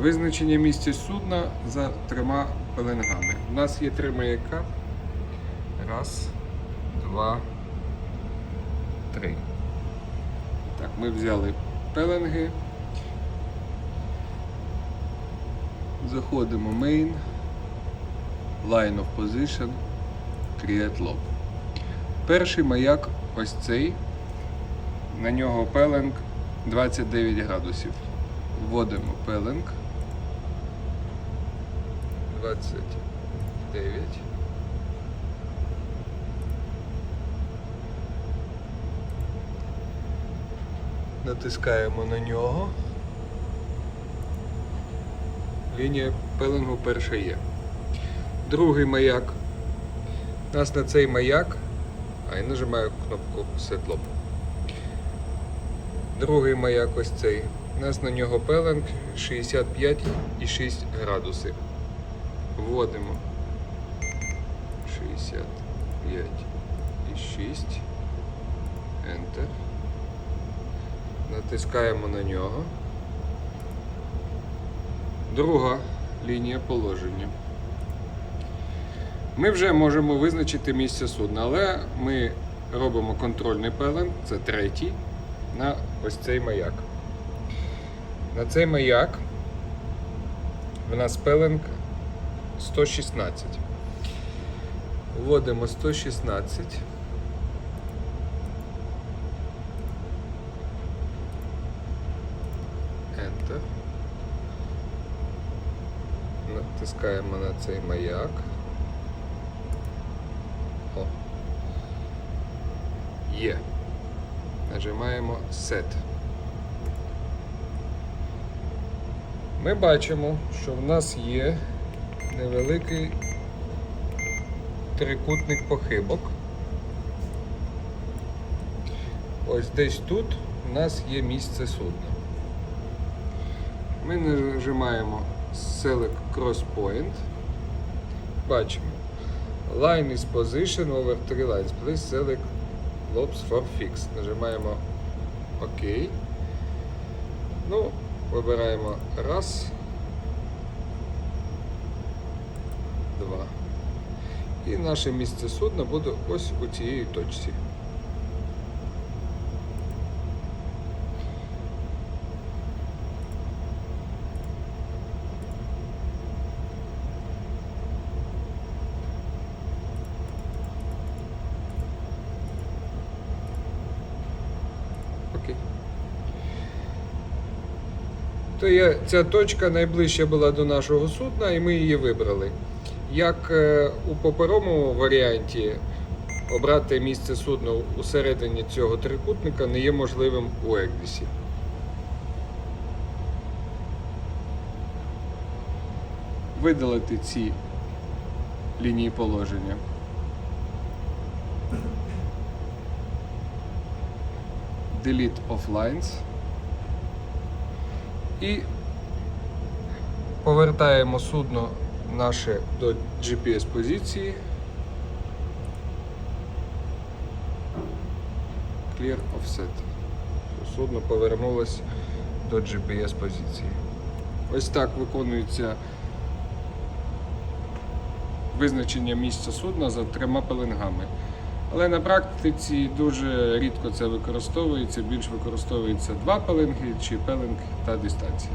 Визначення місця судна за трьома пеленгами. У нас є три маяка. Раз, два, три. Так, ми взяли пеленги. Заходимо main, line of position, create lob. Перший маяк ось цей. На нього пеленг 29 градусів. Вводимо пеленг. 29. Натискаємо на нього. Лінія пеленгу перша є. Другий маяк. Нас на цей маяк. А я нажимаю кнопку Lob. Другий маяк ось цей. У нас на нього пеленг 65,6 градуси. Вводимо 65,6. Enter. Натискаємо на нього. Друга лінія положення. Ми вже можемо визначити місце судна, але ми робимо контрольний пеленг, це третій, на ось цей маяк. На цей маяк в нас пеленг 116. Вводимо 116. Enter. Натискаємо на цей маяк. О. Є. Нажимаємо Set. Ми бачимо, що в нас є невеликий трикутник похибок. Ось десь тут у нас є місце судна. Ми нажимаємо Select Cross Point. Бачимо. Line is position over three lines. Please select lobs for fix. Нажимаємо ОК. Ну, вибираємо раз. Два. І наше місце судна буде ось у цій точці. Окей. То є, ця точка найближча була до нашого судна, і ми її вибрали. Як е, у паперовому варіанті обрати місце судна у середині цього трикутника не є можливим у Егдісі. Видалити ці лінії положення. Delete of lines. І повертаємо судно наше до GPS позиції. Clear offset. Судно повернулось до GPS позиції. Ось так виконується визначення місця судна за трьома пеленгами. Але на практиці дуже рідко це використовується, більш використовується два пеленги чи пеленг та дистанція.